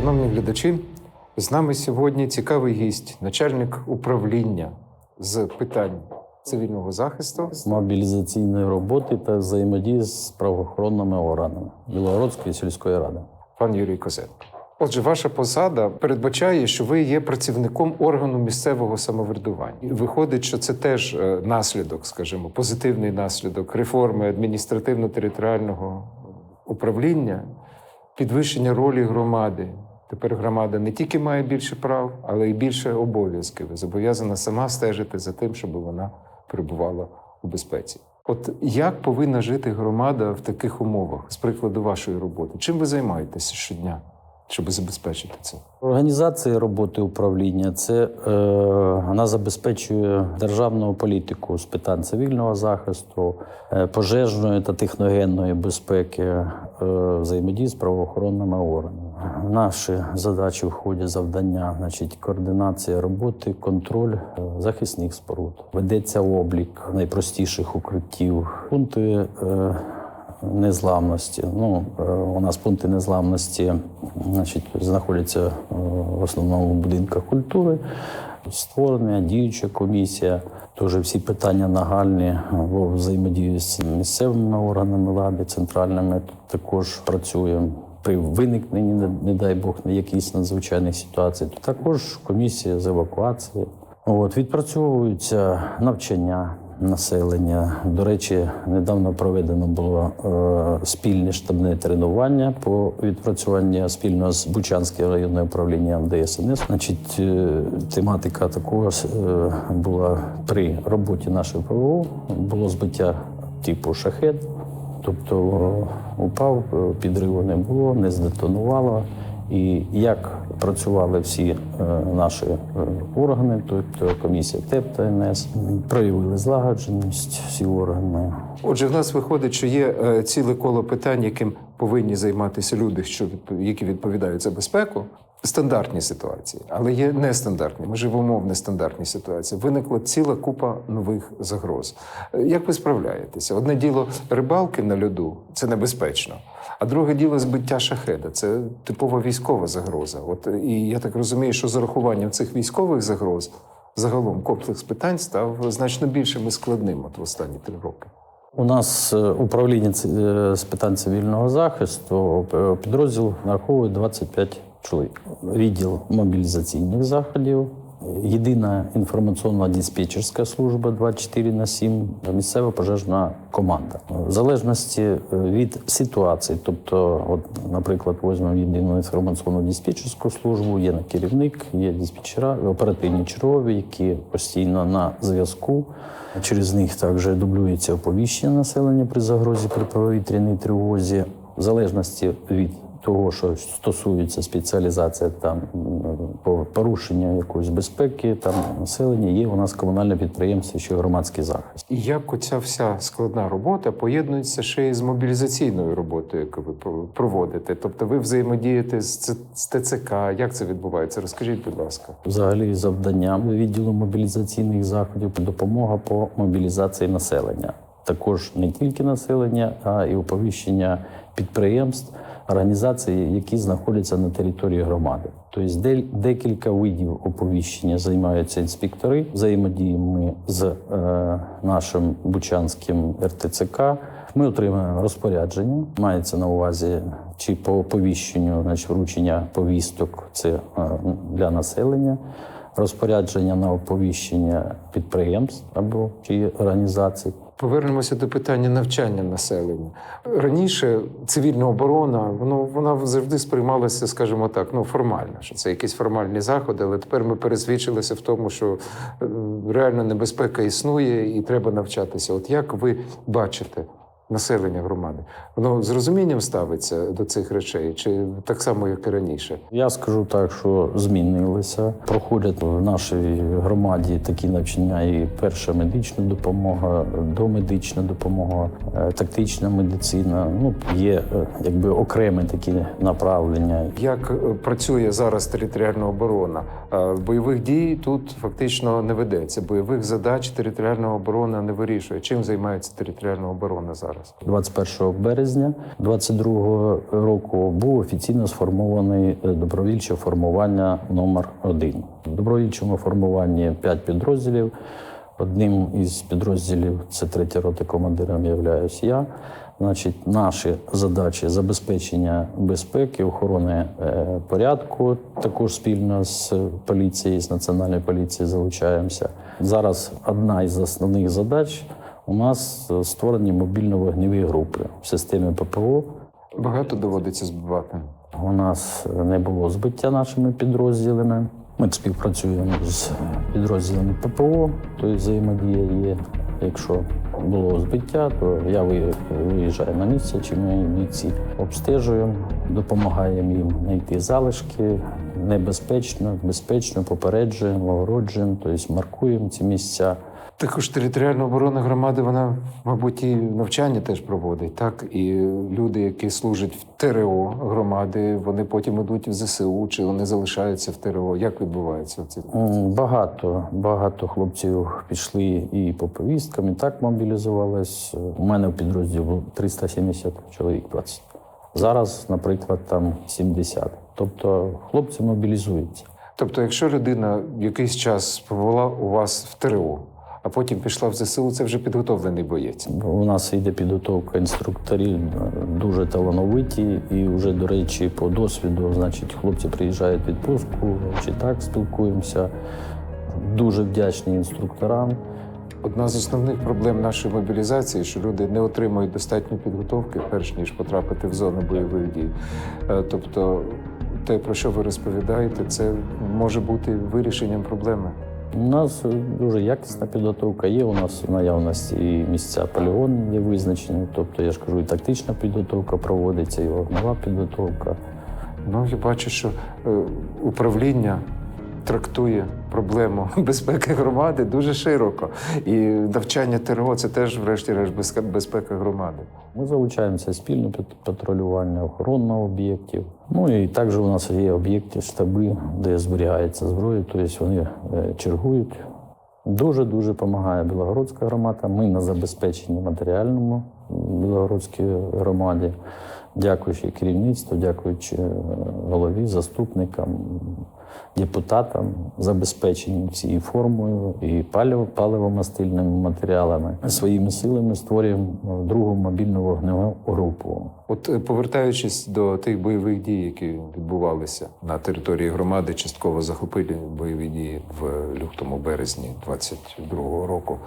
Шановні глядачі, з нами сьогодні цікавий гість, начальник управління з питань цивільного захисту. мобілізаційної роботи та взаємодії з правоохоронними органами Білогородської сільської ради. пан Юрій Козенко. Отже, ваша посада передбачає, що ви є працівником органу місцевого самоврядування. Виходить, що це теж е, наслідок, скажімо, позитивний наслідок реформи адміністративно-територіального управління, підвищення ролі громади. Тепер громада не тільки має більше прав, але й більше обов'язків. Зобов'язана сама стежити за тим, щоб вона перебувала у безпеці. От як повинна жити громада в таких умовах, з прикладу вашої роботи? Чим ви займаєтеся щодня, щоб забезпечити це? Організація роботи управління це е, вона забезпечує державну політику з питань цивільного захисту, е, пожежної та техногенної безпеки, е, взаємодії з правоохоронними органами. Наші задачі входять завдання, значить, координація роботи, контроль е, захисних споруд. Ведеться облік найпростіших укриттів, пункти. Е, незламності. Ну, е, у нас пункти незламності значить, знаходяться е, в основному в будинках культури. Створена діюча комісія. Теж всі питання нагальні в взаємодії з місцевими органами влади, центральними також працюємо. При виникненні, не, не дай Бог, на якісь надзвичайних ситуацій, то також комісія з евакуації. От, відпрацьовуються навчання населення. До речі, недавно проведено було е, спільне штабне тренування по відпрацюванню спільно з Бучанським районним управлінням ДСНС. Значить, е, тематика такого е, була при роботі нашої ПВО, було збиття типу шахет. Тобто упав, підриву не було, не здетонувало. І як працювали всі е, наші е, органи, тобто комісія ТЕП та НС, проявили злагодженість всі органи. Отже, в нас виходить, що є ціле коло питань, яким повинні займатися люди, що які відповідають за безпеку. Стандартні ситуації, але є нестандартні. Ми живемо в нестандартній ситуації. Виникла ціла купа нових загроз. Як ви справляєтеся? Одне діло рибалки на льоду це небезпечно. А друге діло збиття шахеда це типова військова загроза. От і я так розумію, що з урахуванням цих військових загроз загалом комплекс питань став значно більшим і складним от в останні три роки. У нас е, управління е, з питань цивільного захисту е, підрозділ нараховує 25 чоловік. Відділ мобілізаційних заходів, єдина інформаційна диспетчерська служба 24 на 7, місцева пожежна команда. В залежності е, від ситуації, тобто, от, наприклад, візьмемо єдину інформаційну диспетчерську службу, є на керівник, є диспетчера, оперативні чергові, які постійно на зв'язку. Через них також дублюється оповіщення населення при загрозі при повітряній тривозі, в залежності від того, що стосується спеціалізація там по порушення якоїсь безпеки, там населення, є у нас комунальне підприємство, що громадський захист. І як оця вся складна робота поєднується ще й з мобілізаційною роботою, яку ви проводите? Тобто ви взаємодієте з ТЦК? Як це відбувається? Розкажіть, будь ласка. Взагалі, завданням відділу мобілізаційних заходів допомога по мобілізації населення. Також не тільки населення, а й оповіщення підприємств, організацій, які знаходяться на території громади. Тобто де- декілька видів оповіщення займаються інспектори. Взаємодіємо з е, нашим Бучанським РТЦК. Ми отримуємо розпорядження. Мається на увазі чи по оповіщенню, значить вручення повісток це е, для населення, розпорядження на оповіщення підприємств або чи організацій. Повернемося до питання навчання населення. Раніше цивільна оборона воно вона завжди сприймалася, скажімо так, ну формально, що це якісь формальні заходи, але тепер ми пересвідчилися в тому, що е, реальна небезпека існує і треба навчатися. От як ви бачите населення громади? Воно з розумінням ставиться до цих речей, чи так само, як і раніше? Я скажу так, що змінилися. Проходять в нашій громаді такі навчання: і перша медична допомога, домедична допомога, е, тактична медицина. Ну є е, якби окремі такі направлення. Як е, працює зараз територіальна оборона? Бойових дій тут фактично не ведеться. Бойових задач територіальна оборона не вирішує. Чим займається територіальна оборона зараз? Вас? 21 березня 22 року був офіційно сформований е, добровільче формування номер 1 В добровільчому формуванні 5 підрозділів. Одним із підрозділів це третя рота командиром являюсь я. Значить, наші задачі забезпечення безпеки, охорони е, порядку, також спільно з поліцією, з національною поліцією залучаємося. Зараз одна із основних задач у нас е, створені мобільно-вогневі групи в системі ППО. Багато доводиться збивати. У нас не було збиття нашими підрозділами. Ми співпрацюємо з підрозділами ППО, тобто взаємодія є. Якщо було збиття, то я ви- виїжджаю на місце, чи ми бійці обстежуємо, допомагаємо їм знайти залишки небезпечно, безпечно, попереджуємо, огороджуємо, тобто маркуємо ці місця. Також територіальна оборона громади, вона, мабуть, і навчання теж проводить. Так, і люди, які служать в ТРО громади, вони потім йдуть в ЗСУ, чи вони залишаються в ТРО. Як відбувається це? Багато, багато хлопців пішли і по повісткам, і так мобілізувались. У мене в підрозділі було 370 чоловік 20. Зараз, наприклад, там 70. Тобто хлопці мобілізуються. Тобто, якщо людина якийсь час побула у вас в ТРО, а потім пішла в ЗСУ, це вже підготовлений боєць. У нас йде підготовка інструкторів е, дуже талановиті, і вже, до речі, по досвіду, значить, хлопці приїжджають в відпустку, чи так спілкуємося. Дуже вдячні інструкторам. Одна з основних проблем нашої мобілізації, що люди не отримують достатньо підготовки, перш ніж потрапити в зону бойових дій. Е, Тобто, те, про що ви розповідаєте, це може бути вирішенням проблеми. У нас е, дуже якісна підготовка. Є у нас в наявності і місця полігон є визначені. Тобто, я ж кажу, і тактична підготовка проводиться, і вогнева підготовка. Ну, я бачу, що е, управління трактує проблему безпеки громади дуже широко. І навчання ТРО це теж, врешті-решт, безпека- громади. Ми залучаємося спільно під патрулювання охоронного об'єктів. Ну і також у нас є об'єкти, штаби, де зберігається зброя, тобто вони е, чергують. Дуже дуже допомагає Білогородська громада. Ми на забезпеченні матеріальному Білогородській громаді, дякуючи керівництву, дякуючи е, голові, заступникам, депутатам, забезпечені цією формою і паливо, паливомастильними матеріалами. Своїми силами створюємо е, другу мобільну вогневу групу. От е, повертаючись до тих бойових дій, які відбувалися на території громади, частково захопили бойові дії в лютому березні 22-го року.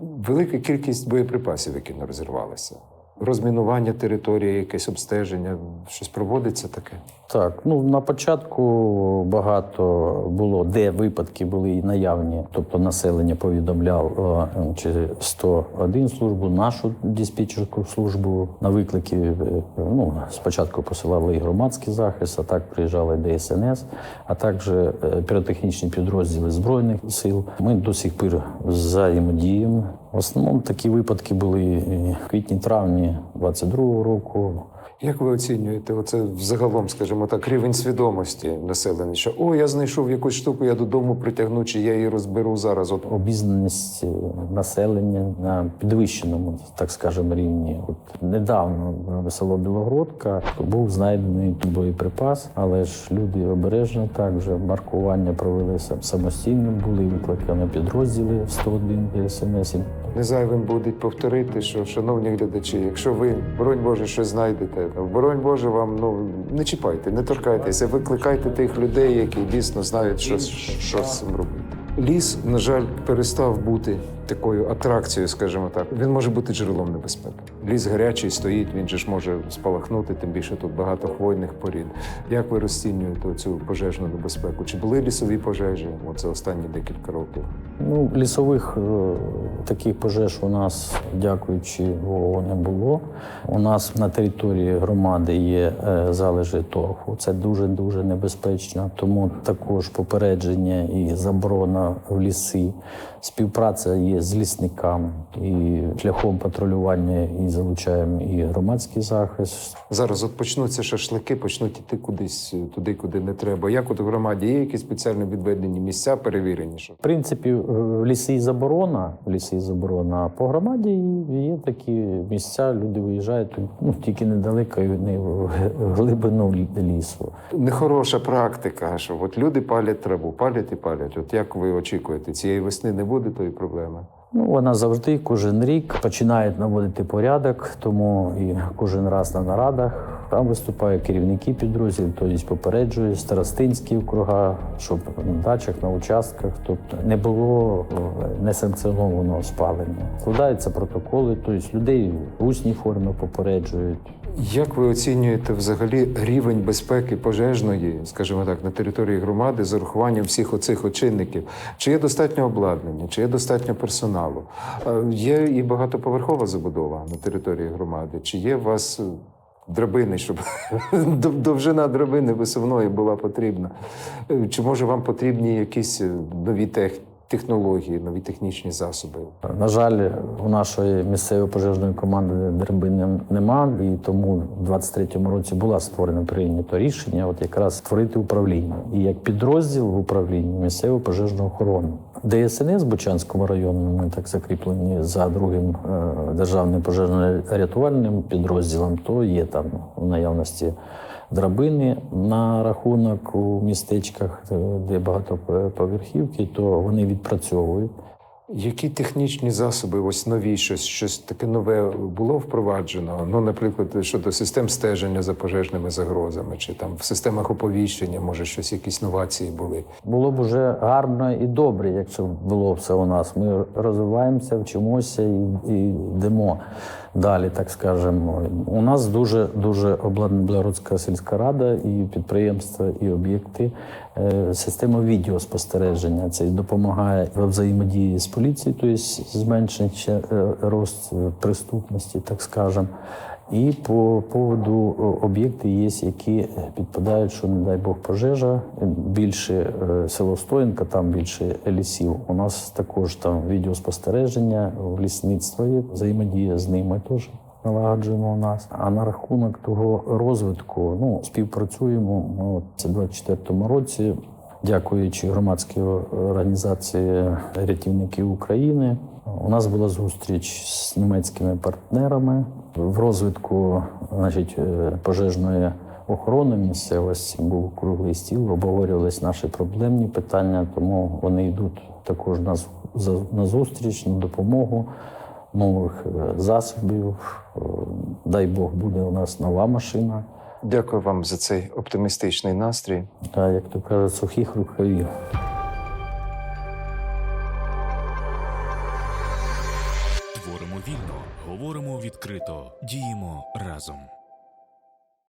Велика кількість боєприпасів, які не розірвалися. Розмінування території, якесь обстеження, щось проводиться таке. Так, ну на початку багато було, де випадки були і наявні. Тобто населення повідомляло е, чи 101 службу, нашу диспетчерську службу на виклики. е, Ну спочатку посилали і громадський захист, а так приїжджали ДСНС, а також е, піротехнічні підрозділи збройних сил. Ми до сих пір взаємодіємо. В основному такі випадки були в квітні-травні 22-го року. Як ви оцінюєте оце взагалом, скажімо так, рівень свідомості населення? Що о, я знайшов якусь штуку, я додому притягну, чи я її розберу зараз. От обізнаність е, населення на підвищеному, так скажемо, рівні. От недавно в село Білогородка був знайдений боєприпас, але ж люди обережно так вже маркування провели самостійно, були викликані підрозділи 101 ДСНС. не зайвим буде повторити, що, шановні глядачі, якщо ви, боронь Боже, щось знайдете, боронь Боже, вам ну не чіпайте, не торкайтеся, викликайте тих людей, які дійсно знають, що, що з цим робити. Ліс, на жаль, перестав бути такою атракцією, скажімо так. Він може бути джерелом небезпеки. Ліс гарячий стоїть, він же ж може спалахнути, тим більше тут багато хвойних порід. Як ви розцінюєте цю пожежну небезпеку? Чи були лісові пожежі от за останні декілька років? Ну, лісових е, таких пожеж у нас, дякуючи Богу, не було. У нас на території громади є е, залежи торфу. Це дуже дуже небезпечно. Тому також попередження і заборона в ліси. Співпраця є взаємодія з лісниками і шляхом патрулювання і залучаємо і громадський захист. Зараз от почнуться шашлики, почнуть іти кудись е, туди, куди не треба. Як от в громаді є якісь спеціально відведені місця, перевірені? В принципі, в ліси і заборона, в ліси і заборона. А по громаді є такі місця, люди виїжджають ну, тільки недалеко, і не в глибину лісу. Нехороша практика, що от люди палять траву, палять і палять. От як ви очікуєте, цієї весни не буде тої проблеми? Ну, вона завжди кожен рік починають наводити порядок, тому і кожен раз на нарадах там виступають керівники підрозділів, тобто попереджують старостинські округа, щоб на дачах, на участках, тобто не було е, несанкціонованого спалення. Складаються протоколи, тобто людей в усній формі попереджують. Як ви оцінюєте взагалі рівень безпеки пожежної, скажімо так, на території громади з урахуванням всіх оцих очинників? Чи є достатньо обладнання, чи є достатньо персоналу? Е, Є і багатоповерхова забудова на території громади? Чи є у вас е, драбини, щоб довжина драбини висувної була потрібна? Е, Чи може вам потрібні якісь нові тех- технології, нові технічні засоби? На жаль, у нашої місцевої пожежної команди драбин нема, і тому в 23-му році була створена прийнято рішення, от якраз створити управління. І як підрозділ в управлінні місцевої пожежної охорони. ДСНС Бучанському районі ми так закріплені за другим е, державним пожежно-рятувальним підрозділом, то є там в наявності драбини на рахунок у містечках, е, де багатоповерхівки, то вони відпрацьовують. Які технічні засоби, ось нові, щось, щось таке нове було впроваджено? Ну, наприклад, щодо систем стеження за пожежними загрозами, чи там в системах оповіщення, може, щось якісь новації були. Було б уже гарно і добре, якщо було все у нас. Ми розвиваємося, вчимося і, і йдемо далі, так скажемо. У нас дуже дуже обладнана сільська рада і підприємства, і об'єкти. Е, Система відеоспостереження це допомагає в взаємодії з поліцією, тобто зменшить е, рост е, преступності, так скажемо. І по поводу об'єкти є, які підпадають, що не дай Бог пожежа. Більше е, село Стоїнка, там більше лісів. У нас також там відеоспостереження в лісництво є, взаємодія з ними теж налагоджуємо у нас. А на рахунок того розвитку, ну співпрацюємо. От це 24-му році. Дякуючи громадській організації рятівників України, у нас була зустріч з німецькими партнерами в розвитку значить, е, пожежної охорони місцевості. Був круглий стіл, обговорювались наші проблемні питання, тому вони йдуть також на, з- за- на зустріч, на допомогу нових е, засобів. Е, Дай Бог, буде у нас нова машина. Дякую вам за цей оптимістичний настрій. Та, як то кажуть, сухих рукавів. Відкрито, діємо разом.